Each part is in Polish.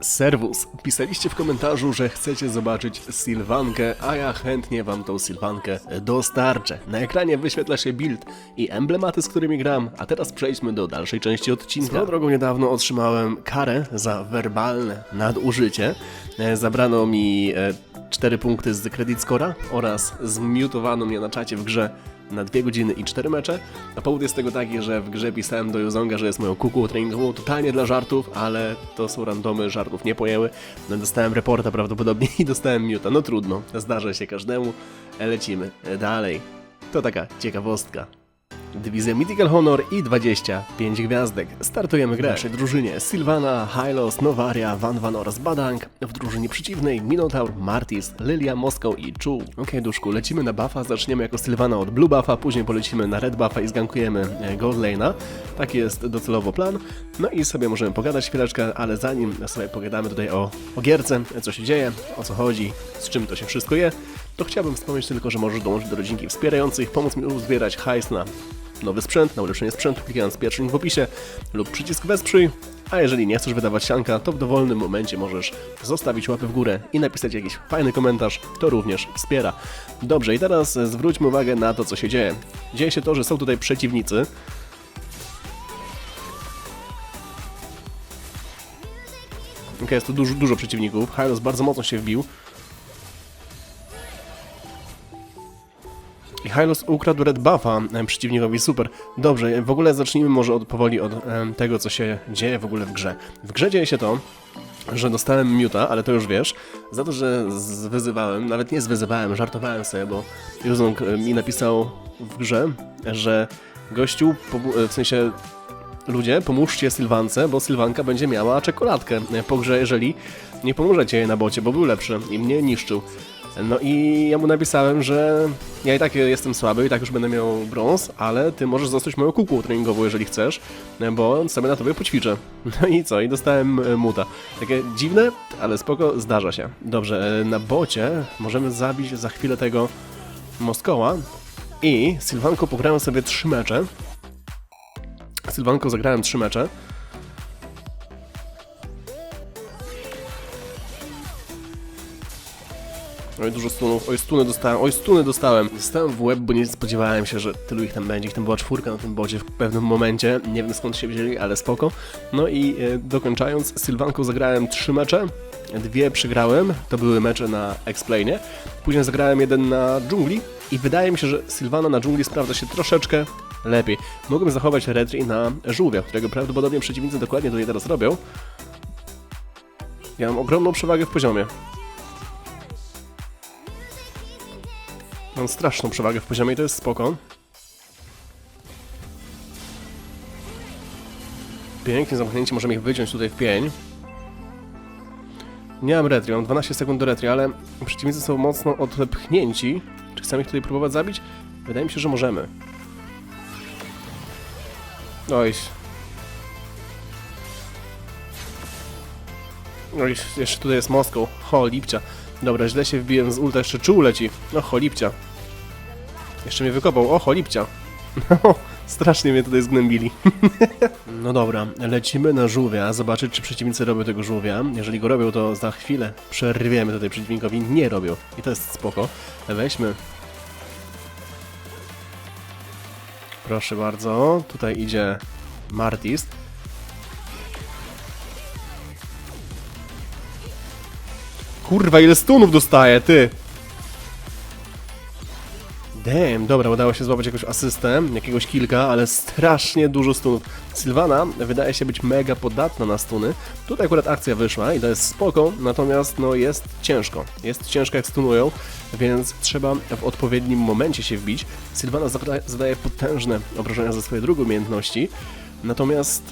Serwus. Pisaliście w komentarzu, że chcecie zobaczyć Sylwankę, a ja chętnie wam tą Sylwankę dostarczę. Na ekranie wyświetla się build i emblematy, z którymi gram, a teraz przejdźmy do dalszej części odcinka. Swoją drogą niedawno otrzymałem karę za werbalne nadużycie. E, Zabrano mi e, 4 punkty z credit scora oraz zmiutowano mnie na czacie w grze na 2 godziny i 4 mecze. A powód jest tego taki, że w grze pisałem do Juzonga, że jest moją kuku treningową totalnie dla żartów, ale to są randomy, żartów nie pojęły. No, dostałem reporta prawdopodobnie i dostałem miuta. No trudno, zdarza się każdemu. Lecimy dalej. To taka ciekawostka. Dywizja Mythical Honor i 25 gwiazdek. Startujemy grę. W naszej drużynie Sylvana, Hylos, Novaria, Van Van oraz Badang. W drużynie przeciwnej Minotaur, Martis, Lilia, Moskał i Chu. Okej, duszku, lecimy na buffa. Zaczniemy jako Sylvana od Blue buffa, później polecimy na Red buffa i zgankujemy e, Gold Lane'a. Taki jest docelowo plan. No i sobie możemy pogadać chwileczkę, ale zanim sobie pogadamy tutaj o, o gierce, co się dzieje, o co chodzi, z czym to się wszystko je, to chciałbym wspomnieć tylko, że możesz dołączyć do rodzinki wspierających, pomóc mi uzbierać hajs na nowy sprzęt, na ulepszenie sprzętu, klikając pierwszy link w opisie lub przycisk wesprzyj. A jeżeli nie chcesz wydawać sianka, to w dowolnym momencie możesz zostawić łapę w górę i napisać jakiś fajny komentarz, to również wspiera. Dobrze, i teraz zwróćmy uwagę na to, co się dzieje. Dzieje się to, że są tutaj przeciwnicy. Ok, jest tu dużo, dużo przeciwników. Hylos bardzo mocno się wbił. I Hylos ukradł red buffa em, przeciwnikowi, super. Dobrze, w ogóle zacznijmy może od, powoli od em, tego, co się dzieje w ogóle w grze. W grze dzieje się to, że dostałem miuta, ale to już wiesz, za to, że zwyzywałem, nawet nie zwyzywałem, żartowałem sobie, bo Juzong em, mi napisał w grze, że gościu, w sensie ludzie, pomóżcie Sylwance, bo Sylwanka będzie miała czekoladkę po grze, jeżeli nie pomożecie jej na bocie, bo był lepszy i mnie niszczył. No i ja mu napisałem, że ja i tak jestem słaby, i tak już będę miał brąz, ale ty możesz zostać moją kuką treningową, jeżeli chcesz, bo sobie na tobie poćwiczę. No i co? I dostałem e, muta. Takie dziwne, ale spoko, zdarza się. Dobrze, e, na bocie możemy zabić za chwilę tego Moskoła i Sylwanko pograłem sobie trzy mecze. Sylwanko zagrałem trzy mecze. Oj, dużo stunów. Oj, stuny dostałem. Oj, stuny dostałem. Dostałem w łeb, bo nie spodziewałem się, że tylu ich tam będzie. Ich tam była czwórka na tym bocie w pewnym momencie. Nie wiem skąd się wzięli, ale spoko. No i e, dokończając, Sylwanką zagrałem trzy mecze. Dwie przegrałem. To były mecze na Explainie. Później zagrałem jeden na dżungli. I wydaje mi się, że Sylwana na dżungli sprawdza się troszeczkę lepiej. Mogłem zachować retri na żółwia, którego prawdopodobnie przeciwnicy dokładnie tutaj teraz robią. Ja mam ogromną przewagę w poziomie. Mam straszną przewagę w poziomie i to jest spoko. Pięknie zamknięcie, możemy ich wyciąć tutaj w pień. Nie mam retri, mam 12 sekund do retri, ale przeciwnicy są mocno odpchnięci. Czy chcemy ich tutaj próbować zabić? Wydaje mi się, że możemy. Oj. Oj, jeszcze tutaj jest Moskał. Ho, lipcia. Dobra, źle się wbiłem z ulta, jeszcze czuł leci. No, cholipcia. Jeszcze mnie wykopał. O, cholipcia. No, strasznie mnie tutaj zgnębili. no dobra, lecimy na żółwia, zobaczyć czy przeciwnicy robią tego żółwia. Jeżeli go robią, to za chwilę przerwiemy tutaj przeciwnikowi. Nie robią. I to jest spoko. Weźmy. Proszę bardzo. Tutaj idzie Martis. Kurwa, ile stunów dostaje, ty! Damn, dobra, udało się złapać jakąś asystę, jakiegoś kilka, ale strasznie dużo stunów. Sylwana wydaje się być mega podatna na stuny. Tutaj akurat akcja wyszła i to jest spoko, natomiast no jest ciężko. Jest ciężko jak stunują, więc trzeba w odpowiednim momencie się wbić. Sylwana zada- zadaje potężne obrażenia ze swojej drugiej umiejętności, natomiast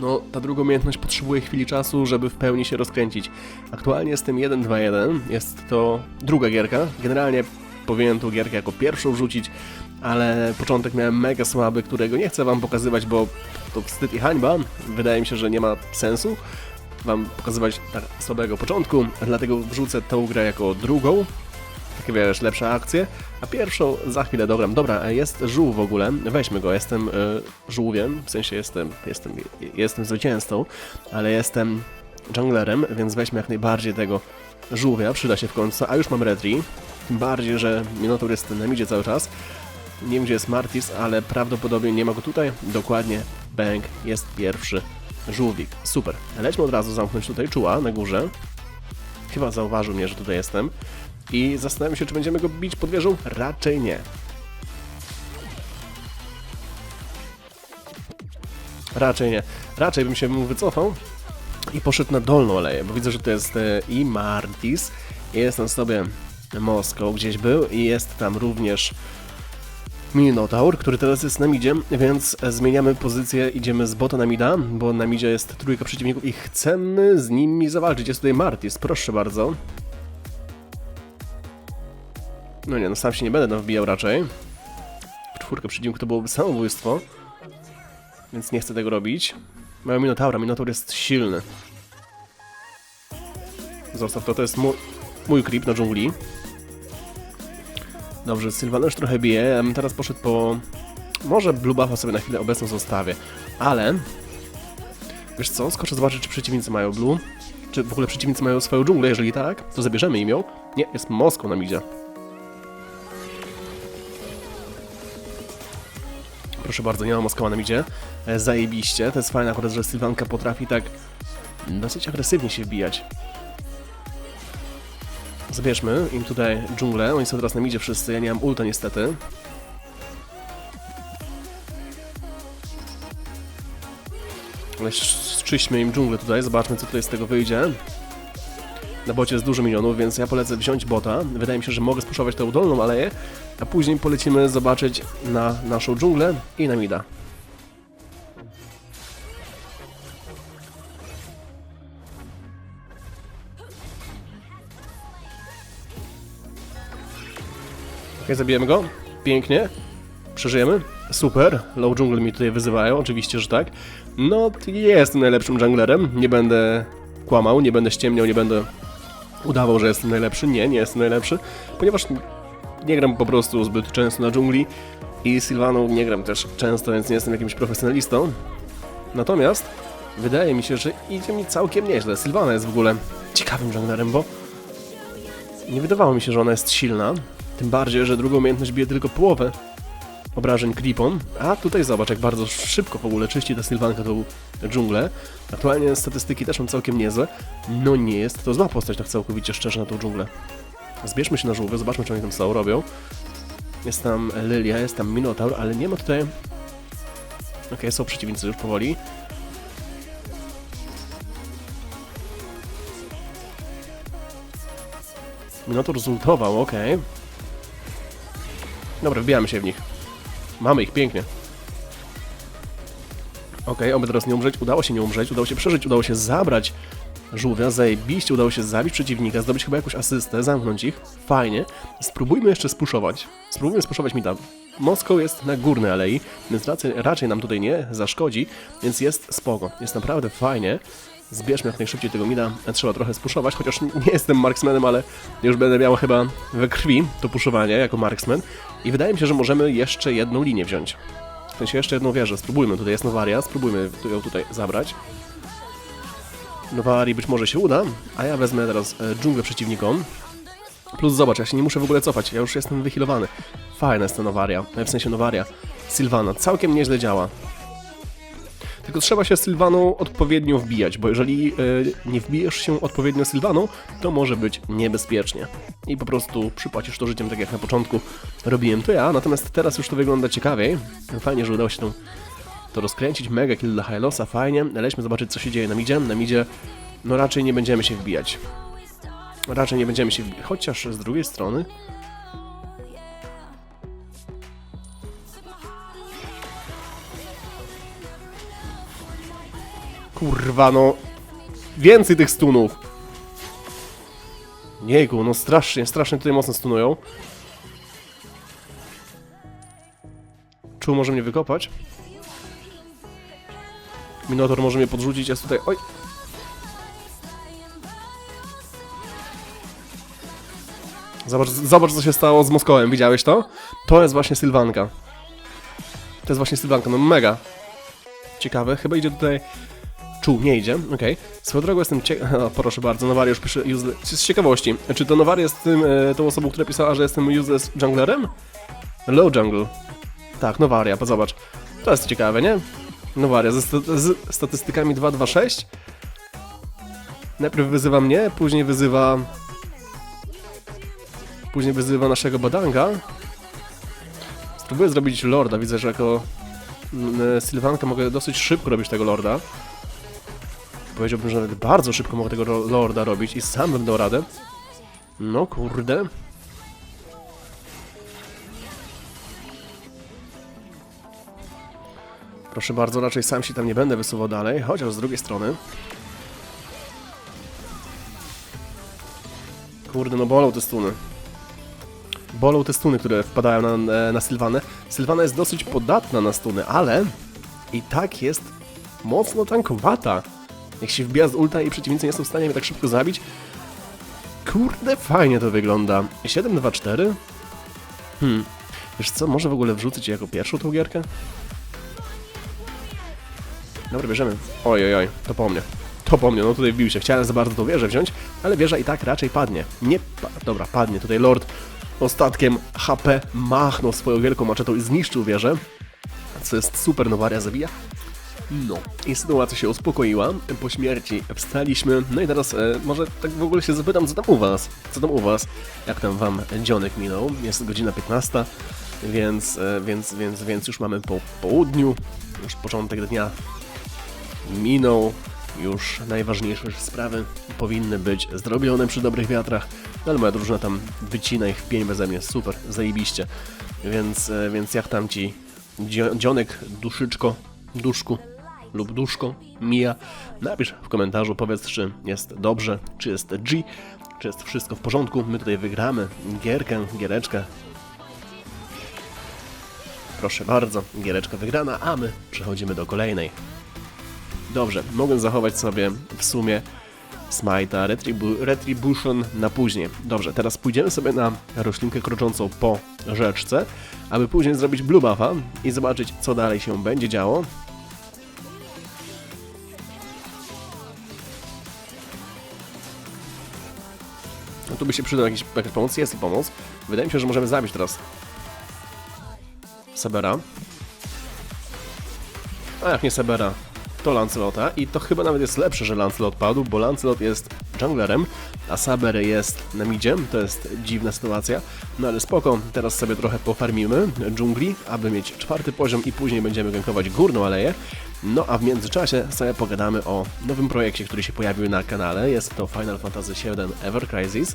no, ta druga umiejętność potrzebuje chwili czasu, żeby w pełni się rozkręcić. Aktualnie jestem 1-2-1, jest to druga gierka. Generalnie powinienem tą gierkę jako pierwszą wrzucić, ale początek miałem mega słaby, którego nie chcę wam pokazywać, bo to wstyd i hańba. Wydaje mi się, że nie ma sensu wam pokazywać tak słabego początku, dlatego wrzucę tę grę jako drugą. Takie wiesz, lepsze akcje, a pierwszą za chwilę dogram. Dobra, jest żółw w ogóle, weźmy go, jestem y, żółwiem, w sensie jestem, jestem, jestem zwycięzcą, ale jestem junglerem, więc weźmy jak najbardziej tego żółwia, przyda się w końcu, a już mam retri, tym bardziej, że Minotaur jest na midzie cały czas. Nie wiem gdzie jest Martis, ale prawdopodobnie nie ma go tutaj. Dokładnie, Bang jest pierwszy żółwik. Super. Lećmy od razu zamknąć tutaj czuła na górze. Chyba zauważył mnie, że tutaj jestem. I zastanawiam się, czy będziemy go bić pod wieżą? Raczej nie. Raczej nie. Raczej bym się mu wycofał i poszedł na dolną aleję, bo widzę, że to jest e, i Martis, jest tam sobie Moskow gdzieś był i jest tam również Minotaur, który teraz jest na midzie, więc zmieniamy pozycję, idziemy z bota na mida, bo na midzie jest trójka przeciwników i chcemy z nimi zawalczyć. Jest tutaj Martis, proszę bardzo. No nie, no sam się nie będę tam wbijał raczej. W czwórkę przeciwników to byłoby samobójstwo, więc nie chcę tego robić. Mają Minotaura, Minotaur jest silny. Zostaw to, to jest mój, mój creep na dżungli. Dobrze, Sylwan już trochę bije, ja bym teraz poszedł po... Może Blue Buffa sobie na chwilę obecną zostawię, ale... Wiesz co, skoczę zobaczyć, czy przeciwnicy mają Blue. Czy w ogóle przeciwnicy mają swoją dżunglę, jeżeli tak, to zabierzemy im ją. Nie, jest Moskwa na midzie. Proszę bardzo, nie ma Moskwa na midzie. E, Zajebiście, to jest fajne akurat, że Sylwanka potrafi tak dosyć agresywnie się wbijać. Zabierzmy im tutaj dżunglę, oni są teraz na midzie wszyscy, ja nie mam ulta niestety. Ale czyśćmy im dżunglę tutaj, zobaczmy co tutaj z tego wyjdzie. Na bocie jest dużo milionów, więc ja polecę wziąć bota. Wydaje mi się, że mogę spuszować tę dolną aleję, a później polecimy zobaczyć na naszą dżunglę i na mida. Okej, zabijemy go. Pięknie. Przeżyjemy. Super. Low Jungle mi tutaj wyzywają, oczywiście, że tak. No, jestem najlepszym junglerem. Nie będę kłamał, nie będę ściemniał, nie będę udawał, że jestem najlepszy. Nie, nie jestem najlepszy, ponieważ nie gram po prostu zbyt często na dżungli i Sylvaną nie gram też często, więc nie jestem jakimś profesjonalistą. Natomiast wydaje mi się, że idzie mi całkiem nieźle. Sylvana jest w ogóle ciekawym junglerem, bo nie wydawało mi się, że ona jest silna. Tym bardziej, że drugą umiejętność bije tylko połowę obrażeń creepom. A tutaj zobacz, jak bardzo szybko w ogóle czyści ta Sylwanka tą dżunglę. Aktualnie statystyki też są całkiem niezłe. No nie jest to zła postać, tak całkowicie szczerze, na tą dżunglę. Zbierzmy się na żółwy, zobaczmy, co oni tam są robią. Jest tam Lilia, jest tam Minotaur, ale nie ma tutaj... Okej, są przeciwnicy już powoli. Minotaur zultował, okej. Dobra, wbijamy się w nich. Mamy ich, pięknie. Okej, oby teraz nie umrzeć. Udało się nie umrzeć, udało się przeżyć, udało się zabrać żółwia, zajebiście, udało się zabić przeciwnika, zdobyć chyba jakąś asystę, zamknąć ich. Fajnie. Spróbujmy jeszcze spuszować. Spróbujmy spuszować mi tam. Moskow jest na górnej alei, więc raczej, raczej nam tutaj nie zaszkodzi, więc jest spoko. Jest naprawdę fajnie. Zbierzmy jak najszybciej tego mida. Trzeba trochę spuszować, chociaż nie jestem marksmanem, ale już będę miał chyba we krwi to puszowanie jako marksman. I wydaje mi się, że możemy jeszcze jedną linię wziąć. W sensie jeszcze jedną wieżę. Spróbujmy. Tutaj jest Nowaria, spróbujmy ją tutaj zabrać. Nowarii być może się uda, a ja wezmę teraz e, dżunglę przeciwnikom. Plus zobacz, ja się nie muszę w ogóle cofać, ja już jestem wychilowany. Fajna jest ta Nowaria, w sensie Nowaria. Sylvana, całkiem nieźle działa. Tylko trzeba się Sylwaną odpowiednio wbijać, bo jeżeli y, nie wbijesz się odpowiednio Sylwaną, to może być niebezpiecznie. I po prostu przypłacisz to życiem, tak jak na początku robiłem to ja, natomiast teraz już to wygląda ciekawiej. Fajnie, że udało się to, to rozkręcić. Mega kill dla Hylosa, fajnie. Lećmy zobaczyć, co się dzieje na midzie. Na midzie, no raczej nie będziemy się wbijać. Raczej nie będziemy się wbijać, chociaż z drugiej strony... Kurwa, no. Więcej tych stunów. Jejku, no strasznie, strasznie tutaj mocno stunują. Czuł może mnie wykopać. Minotor może mnie podrzucić, jest tutaj... Oj! Zobacz, zobacz co się stało z Moskołem, widziałeś to? To jest właśnie Sylwanka. To jest właśnie Sylwanka, no mega. Ciekawe, chyba idzie tutaj... Czu, nie idzie, okej. Swoją drogą jestem ciekaw... Proszę bardzo, Nowari już pisze useless... Z ciekawości, czy to Nowari jest tym, e, tą osobą, która pisała, że jestem useless junglerem? Low jungle. Tak, Nowaria, bo zobacz. To jest ciekawe, nie? Nowaria ze z statystykami 226. Najpierw wyzywa mnie, później wyzywa... Później wyzywa naszego badanga. Spróbuję zrobić lorda, widzę, że jako mm, e, Sylwanka mogę dosyć szybko robić tego lorda. Powiedziałbym, że nawet bardzo szybko mogę tego lorda robić i sam bym dał radę. No kurde. Proszę bardzo, raczej sam się tam nie będę wysuwał dalej, chociaż z drugiej strony... Kurde, no bolą te stuny. Bolą te stuny, które wpadają na, na Sylwanę. Sylwana jest dosyć podatna na stuny, ale i tak jest mocno tankowata. Jak się wbija z ulta i przeciwnicy nie są w stanie mnie tak szybko zabić. Kurde, fajnie to wygląda. 7-2-4? Hmm. Wiesz co, może w ogóle wrzucę ci jako pierwszą tą gierkę? Dobra, bierzemy. Oj, oj, oj, to po mnie. To po mnie, no tutaj wbił się. Chciałem za bardzo tą wieżę wziąć, ale wieża i tak raczej padnie. Nie pa Dobra, padnie. Tutaj Lord ostatkiem HP machnął swoją wielką maczetą i zniszczył wieżę. Co jest super, Nowaria zabija. No, i sytuacja się uspokoiła. Po śmierci wstaliśmy. No i teraz e, może tak w ogóle się zapytam, co tam u was? Co tam u was? Jak tam wam dzionek minął? Jest godzina 15, więc, e, więc, więc, więc już mamy po południu. Już początek dnia minął. Już najważniejsze sprawy powinny być zrobione przy dobrych wiatrach. No ale moja drużyna tam wycina ich w pień beze mnie. Super, zajebiście. Więc, e, więc jak tam ci dzio- dzionek, duszyczko, duszku lub duszko mija, napisz w komentarzu, powiedz czy jest dobrze, czy jest G, czy jest wszystko w porządku. My tutaj wygramy gierkę, giereczkę. Proszę bardzo, giereczka wygrana, a my przechodzimy do kolejnej. Dobrze, mogę zachować sobie w sumie Smite'a Retribu Retribution na później. Dobrze, teraz pójdziemy sobie na roślinkę kroczącą po rzeczce, aby później zrobić blue buffa i zobaczyć co dalej się będzie działo. Tu by się przydał jakiś, jakaś pomoc, jest i pomoc. Wydaje mi się, że możemy zabić teraz Sebera. A jak nie Sebera, to Lancelota i to chyba nawet jest lepsze, że Lancelot padł, bo Lancelot jest junglerem, a Saber jest na midzie, to jest dziwna sytuacja, no ale spoko, teraz sobie trochę pofarmimy dżungli, aby mieć czwarty poziom i później będziemy gankować górną aleję, no a w międzyczasie sobie pogadamy o nowym projekcie, który się pojawił na kanale, jest to Final Fantasy VII Ever Crisis,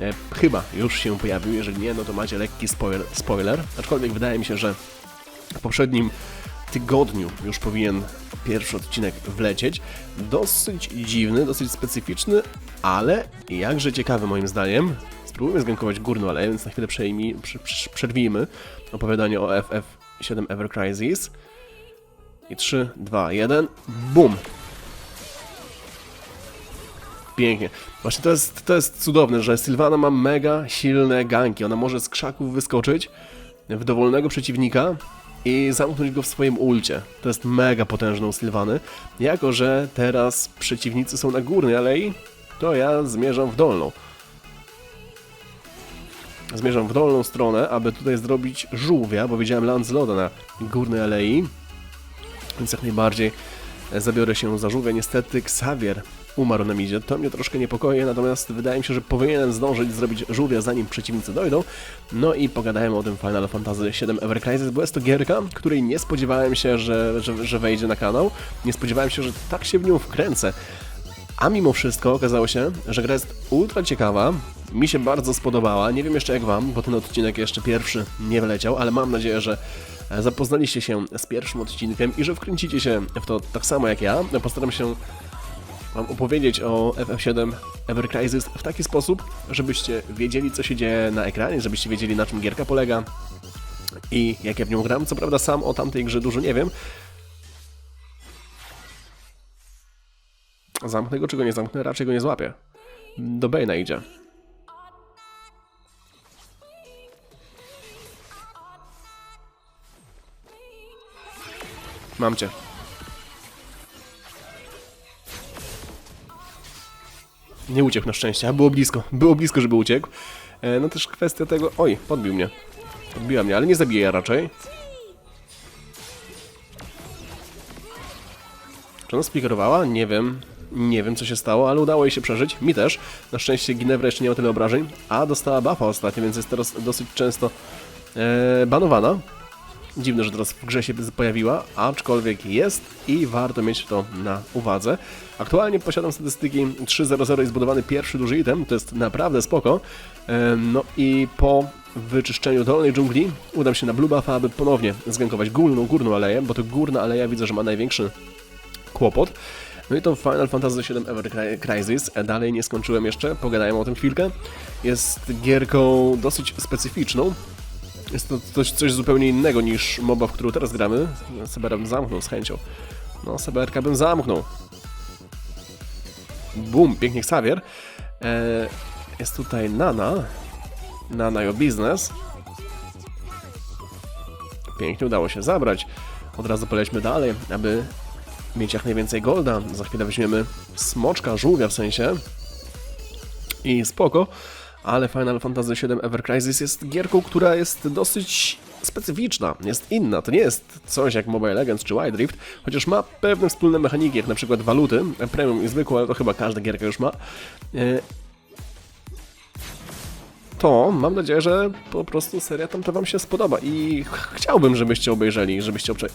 e, chyba już się pojawił, jeżeli nie, no to macie lekki spoiler, spoiler, aczkolwiek wydaje mi się, że w poprzednim tygodniu już powinien pierwszy odcinek wlecieć. Dosyć dziwny, dosyć specyficzny, ale jakże ciekawy moim zdaniem. Spróbujmy zgankować górną aleję, więc na chwilę przejmij, przerwijmy opowiadanie o FF7 Ever Crisis. I 3, 2, 1, BUM! Pięknie. Właśnie to jest, to jest cudowne, że Sylvana ma mega silne ganki. Ona może z krzaków wyskoczyć w dowolnego przeciwnika i zamknąć go w swoim ulcie. To jest mega potężną Sylwany. Jako, że teraz przeciwnicy są na górnej alei, to ja zmierzam w dolną. Zmierzam w dolną stronę, aby tutaj zrobić żółwia, bo widziałem Lancelota na górnej alei. Więc jak najbardziej zabiorę się za żółwia. Niestety Xavier umarł na midzie. To mnie troszkę niepokoi, natomiast wydaje mi się, że powinienem zdążyć zrobić żółwia zanim przeciwnicy dojdą. No i pogadałem o tym Final Fantasy VII Ever Crisis, bo jest to gierka, której nie spodziewałem się, że, że, że wejdzie na kanał. Nie spodziewałem się, że tak się w nią wkręcę. A mimo wszystko okazało się, że gra jest ultra ciekawa, mi się bardzo spodobała. Nie wiem jeszcze jak wam, bo ten odcinek jeszcze pierwszy nie wyleciał, ale mam nadzieję, że e, zapoznaliście się z pierwszym odcinkiem i że wkręcicie się w to tak samo jak ja. Postaram się Wam opowiedzieć o FF7 Ever Crisis w taki sposób, żebyście wiedzieli, co się dzieje na ekranie, żebyście wiedzieli, na czym gierka polega i jak ja w nią gram. Co prawda sam o tamtej grze dużo nie wiem. Zamknę go, czy go nie zamknę? Raczej go nie złapię. Do Bane'a idzie. Mam cię. Nie uciekł na szczęście, a było blisko. Było blisko, żeby uciekł. E, no też kwestia tego... Oj, podbił mnie. Podbiła mnie, ale nie zabije ja raczej. Czy ona spikerowała? Nie wiem. Nie wiem, co się stało, ale udało jej się przeżyć. Mi też. Na szczęście Ginevra jeszcze nie ma tyle obrażeń, a dostała buffa ostatnio, więc jest teraz dosyć często e, banowana. Dziwne, że teraz w grze się pojawiła, aczkolwiek jest i warto mieć to na uwadze. Aktualnie posiadam statystyki 3.00 i zbudowany pierwszy duży item, to jest naprawdę spoko. No i po wyczyszczeniu dolnej dżungli udam się na Blue Buffa, aby ponownie zgankować górną, górną aleję, bo to górna aleja widzę, że ma największy kłopot. No i to Final Fantasy VII Ever Crisis. Dalej nie skończyłem jeszcze, pogadajmy o tym chwilkę. Jest gierką dosyć specyficzną. Jest to coś, coś zupełnie innego niż MOBA, w którą teraz gramy. Sebera bym zamknął z chęcią. No, Seberka bym zamknął. Bum, pięknie Xavier. E, jest tutaj Nana. Nana Your Business. Pięknie udało się zabrać. Od razu polećmy dalej, aby mieć jak najwięcej golda. Za chwilę weźmiemy smoczka, żółwia w sensie. I spoko, ale Final Fantasy VII Ever Crisis jest gierką, która jest dosyć specyficzna, jest inna. To nie jest coś jak Mobile Legends czy Wild Rift, chociaż ma pewne wspólne mechaniki, jak na przykład waluty, premium i zwykłe, ale to chyba każda gierka już ma. E, To mam nadzieję, że po prostu seria tamta wam się spodoba i ch- chciałbym, żebyście obejrzeli, żebyście obcze...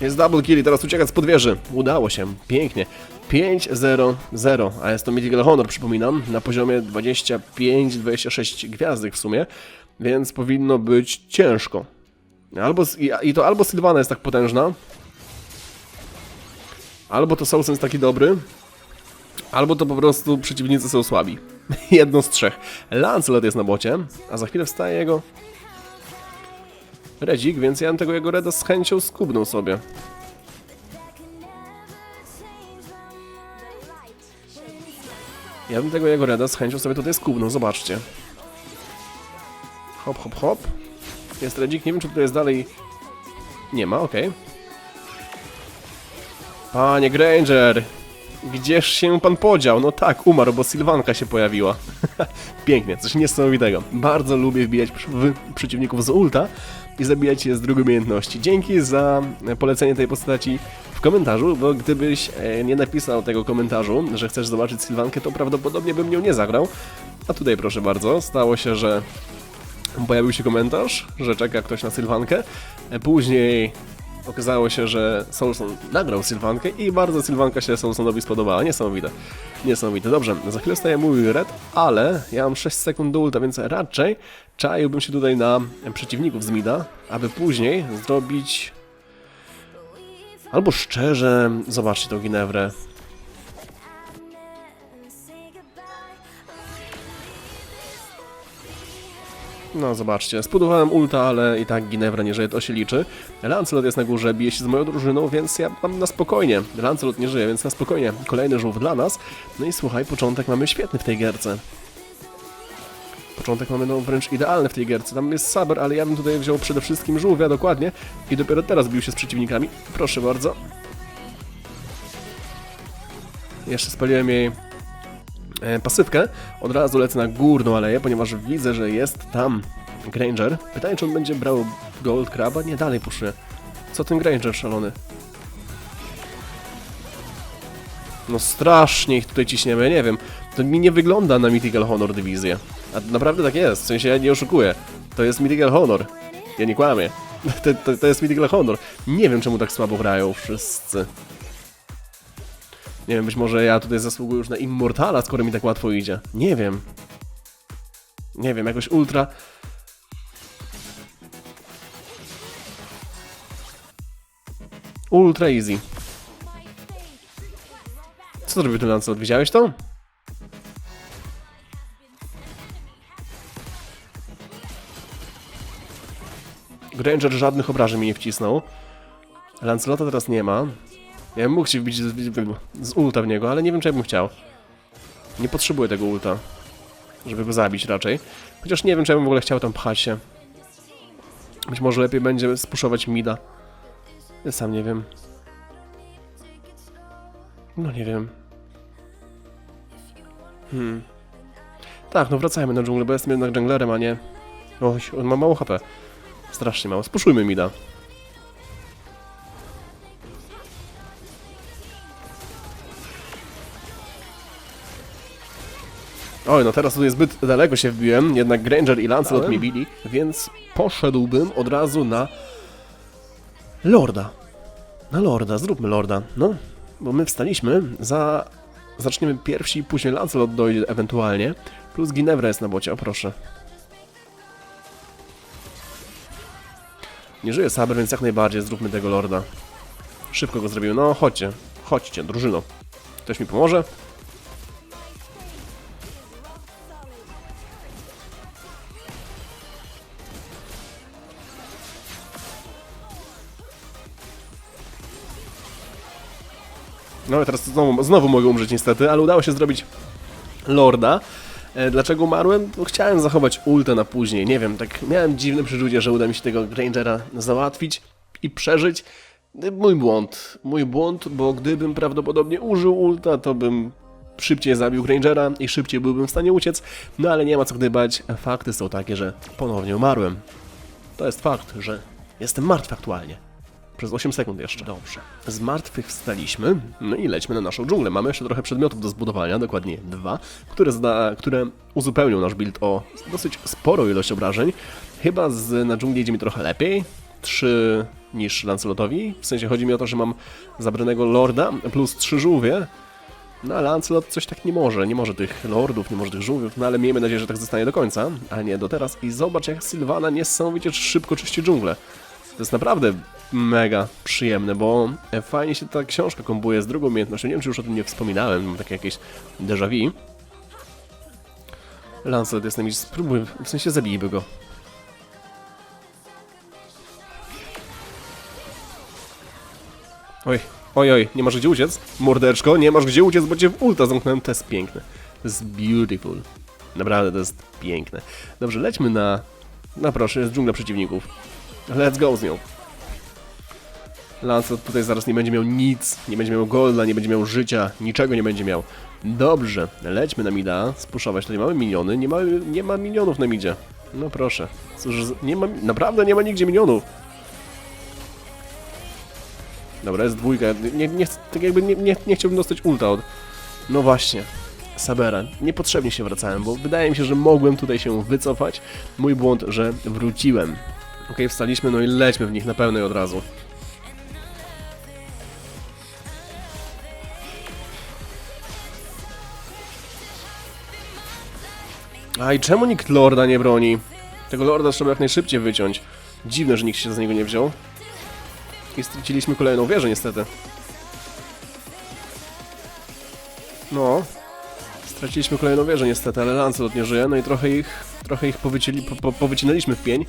Jest double kill i teraz uciekać z podwieży. Udało się, pięknie. 5-0-0, a jest to Mythical Honor, przypominam, na poziomie 25-26 gwiazdek w sumie, więc powinno być ciężko. Albo, i, to albo Sylvana jest tak potężna, albo to Soulsen jest taki dobry, albo to po prostu przeciwnicy są słabi. Jedno z trzech. Lancelot jest na bocie, a za chwilę wstaje jego Redzik, więc ja bym tego jego Reda z chęcią skubnął sobie. Ja bym tego jego Reda z chęcią sobie tutaj skubnął, zobaczcie. Hop, hop, hop. Jest Redzik, nie wiem czy tutaj jest dalej... Nie ma, okej. Panie Granger, gdzież się pan podział? No tak, umarł, bo Sylwanka się pojawiła. Pięknie, coś niesamowitego. Bardzo lubię wbijać przeciwników z ulta i zabijać je z drugiej umiejętności. Dzięki za polecenie tej postaci w komentarzu, bo gdybyś e, nie napisał tego komentarzu, że chcesz zobaczyć Sylwankę, to prawdopodobnie bym nią nie zagrał. A tutaj proszę bardzo, stało się, że pojawił się komentarz, że czeka ktoś na Sylwankę. E, Później okazało się, że Soulson nagrał Sylwankę i bardzo Sylwanka się Soulsonowi spodobała. Niesamowite. Niesamowite. Dobrze, za chwilę staje mój red, ale ja mam 6 sekund do ulta, więc raczej czaiłbym się tutaj na przeciwników z mida, aby później zrobić... Albo szczerze, zobaczcie tą Ginewrę. No zobaczcie, spudowałem ulta, ale i tak Ginevra nie żyje, to się liczy. Lancelot jest na górze, bije się z moją drużyną, więc ja mam na spokojnie. Lancelot nie żyje, więc na spokojnie. Kolejny żółw dla nas. No i słuchaj, początek mamy świetny w tej gierce. Początek mamy no wręcz idealny w tej gierce. Tam jest Saber, ale ja bym tutaj wziął przede wszystkim żółwia dokładnie i dopiero teraz bił się z przeciwnikami. Proszę bardzo. Jeszcze spaliłem jej e, pasywkę. Od razu lecę na górną aleję, ponieważ widzę, że jest tam Granger. Pytanie, czy on będzie brał Gold Craba? Nie, dalej puszczę. Co ten Granger szalony? No strasznie ich tutaj ciśniemy, ja nie wiem. To mi nie wygląda na Mythical Honor dywizję. A naprawdę tak jest, w sensie ja nie oszukuję. To jest Mythical Honor. Ja nie kłamię. To, to, to jest Mythical Honor. Nie wiem, czemu tak słabo grają wszyscy. Nie wiem, być może ja tutaj zasługuję już na Immortala, skoro mi tak łatwo idzie. Nie wiem. Nie wiem, jakoś ultra... Ultra easy. Co zrobił ten Lancelot? Widziałeś to? Granger żadnych obrażeń mi nie wcisnął. Lancelota teraz nie ma. Ja bym mógł się wbić z, z ulta w niego, ale nie wiem, czy ja bym chciał. Nie potrzebuję tego ulta. żeby go zabić raczej. Chociaż nie wiem, czy ja bym w ogóle chciał tam pchać się. Być może lepiej będzie spuszować mida. Ja sam nie wiem. No nie wiem. Hmm. Tak, no wracajmy na dżunglę, bo jestem jednak junglerem, a nie... Oj, on ma mało HP. Strasznie mało. Spuszujmy mida. Oj, no teraz tutaj zbyt daleko się wbiłem, jednak Granger i Lancelot mi bili, więc poszedłbym od razu na Lorda. Na Lorda, zróbmy Lorda. No, bo my wstaliśmy, za... zaczniemy pierwsi, później Lancelot dojdzie ewentualnie, plus Ginevra jest na bocie, o proszę. Nie żyje Saber, więc jak najbardziej zróbmy tego Lorda. Szybko go zrobimy. No, chodźcie, chodźcie, drużyno. Ktoś mi pomoże? No i teraz znowu, znowu mogę umrzeć niestety, ale udało się zrobić Lorda. E, Dlaczego umarłem? Bo chciałem zachować ultę na później. Nie wiem, tak miałem dziwne przeczucie, że uda mi się tego Grangera załatwić i przeżyć. E, Mój błąd. Mój błąd, bo gdybym prawdopodobnie użył ulta, to bym szybciej zabił Grangera i szybciej byłbym w stanie uciec. No ale nie ma co gdybać. Fakty są takie, że ponownie umarłem. To jest fakt, że jestem martwy aktualnie. Przez 8 sekund jeszcze. Dobrze. Z martwych wstaliśmy, no i lećmy na naszą dżunglę. Mamy jeszcze trochę przedmiotów do zbudowania, dokładnie dwa, które, zda, które uzupełnią nasz build o dosyć sporą ilość obrażeń. Chyba z, na dżungli idzie mi trochę lepiej. Trzy niż Lancelotowi. W sensie chodzi mi o to, że mam zabranego Lorda plus trzy żółwie. No ale Lancelot coś tak nie może, nie może tych lordów, nie może tych żółwiów, no ale miejmy nadzieję, że tak zostanie do końca, a nie do teraz. I zobacz jak Sylwana niesamowicie szybko czyści dżunglę. To jest naprawdę mega przyjemne, bo fajnie się ta książka kombuje z drugą umiejętnością. Nie wiem, czy już o tym nie wspominałem, mam takie jakieś déjà vu. Lancelot jest nami, spróbuj, w sensie zabijmy go. Oj, oj, oj, nie masz gdzie uciec? Mordeczko, nie masz gdzie uciec, bo cię w ulta zamknąłem. To jest piękne. To jest beautiful. Naprawdę, to jest piękne. Dobrze, lećmy na... No proszę, jest dżungla przeciwników. Let's go z nią. Lancelot tutaj zaraz nie będzie miał nic, nie będzie miał golda, nie będzie miał życia, niczego nie będzie miał. Dobrze, lećmy na mida, spuszować. Tutaj mamy miniony, nie ma, nie ma minionów na midzie. No proszę. Cóż, nie ma, naprawdę nie ma nigdzie minionów. Dobra, jest dwójka. Nie, nie, tak jakby nie, nie, nie chciałbym dostać ulta od... No właśnie. Sabera. Niepotrzebnie się wracałem, bo wydaje mi się, że mogłem tutaj się wycofać. Mój błąd, że wróciłem. Okej, wstaliśmy, no i lećmy w nich na pełnej od razu. A i czemu nikt Lorda nie broni? Tego Lorda trzeba jak najszybciej wyciąć. Dziwne, że nikt się za niego nie wziął. I straciliśmy kolejną wieżę niestety. No. Straciliśmy kolejną wieżę niestety, ale Lancelot nie żyje, no i trochę ich, trochę ich powycięli, po, po, powycinaliśmy w pień.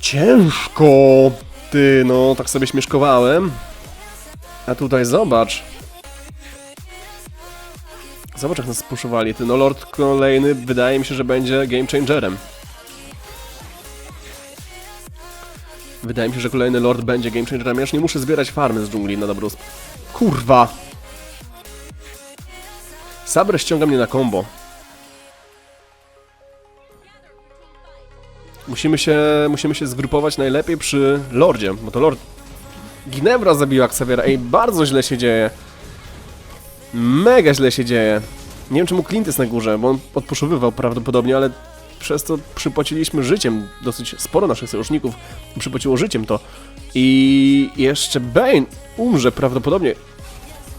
Ciężko! Ty, no, tak sobie śmieszkowałem. A tutaj zobacz. Zobacz jak nas spuszowali. Ty, no Lord kolejny wydaje mi się, że będzie game changerem. Wydaje mi się, że kolejny Lord będzie game changerem. Ja już nie muszę zbierać farmy z dżungli na dobrą. Kurwa! Sabre ściąga mnie na combo. Musimy się, musimy się zgrupować najlepiej przy Lordzie, bo to Lord... Ginebra zabiła Xaviera. Ej, bardzo źle się dzieje. Mega źle się dzieje. Nie wiem czemu Clint jest na górze, bo on odpuszowywał prawdopodobnie, ale przez to przypłaciliśmy życiem dosyć sporo naszych sojuszników. Przypłaciło życiem to. I jeszcze Bane umrze prawdopodobnie.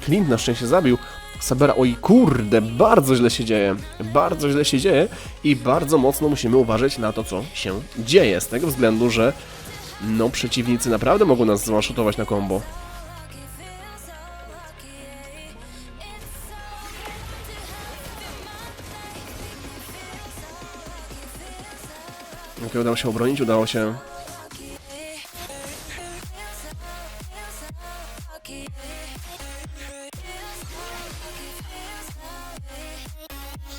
Clint na szczęście zabił. Sabera, oj kurde, bardzo źle się dzieje. Bardzo źle się dzieje i bardzo mocno musimy uważać na to, co się dzieje. Z tego względu, że no przeciwnicy naprawdę mogą nas zmaszutować na combo. Ok, udało się obronić, udało się.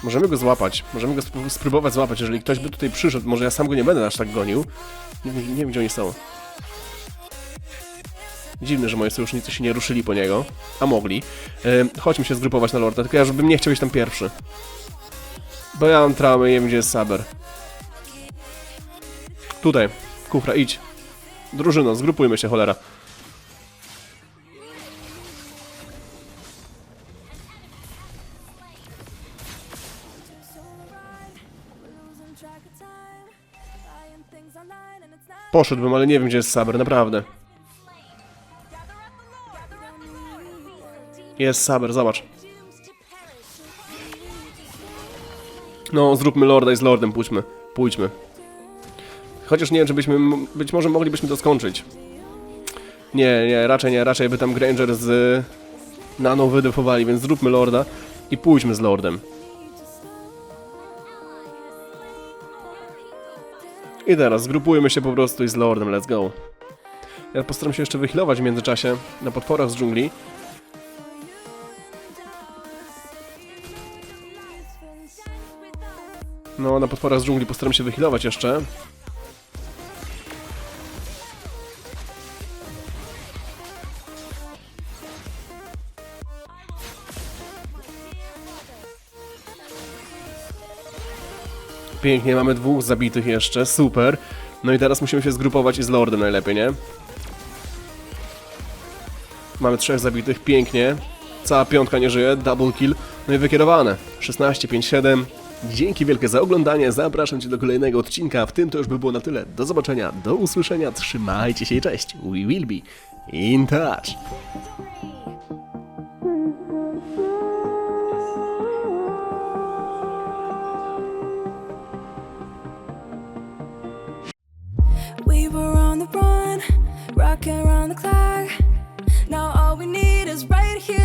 Możemy go złapać. Możemy go spró- spróbować złapać, jeżeli ktoś by tutaj przyszedł. Może ja sam go nie będę aż tak gonił. Nie, wiem- nie wiem, gdzie oni są. Dziwne, że moi sojusznicy się nie ruszyli po niego. A mogli. Chodźmy się zgrupować na Lorda, tylko ja żebym nie chciał iść tam pierwszy. Bo ja mam traumę i nie wiem, gdzie jest Saber. Tutaj. Kufra, idź. Drużyno, zgrupujmy się, cholera. Poszedłbym, ale nie wiem, gdzie jest Saber, naprawdę. Jest Saber, zobacz. No, zróbmy Lorda i z Lordem pójdźmy. Pójdźmy. Chociaż nie wiem, czy byśmy... Być może moglibyśmy to skończyć. Nie, nie, raczej nie. Raczej by tam Granger z Nano wydefowali, więc zróbmy Lorda i pójdźmy z Lordem. I teraz zgrupujmy się po prostu i z Lordem, let's go. Ja postaram się jeszcze wychylować w międzyczasie na potworach z dżungli. No, na potworach z dżungli postaram się wychylować jeszcze. Pięknie, mamy dwóch zabitych jeszcze, super. No i teraz musimy się zgrupować i z Lordem najlepiej, nie? Mamy trzech zabitych, pięknie. Cała piątka nie żyje, double kill. No i wykierowane. 16, 5, 7. Dzięki wielkie za oglądanie, zapraszam Cię do kolejnego odcinka. W tym to już by było na tyle. Do zobaczenia, do usłyszenia, trzymajcie się i cześć. We will be in touch.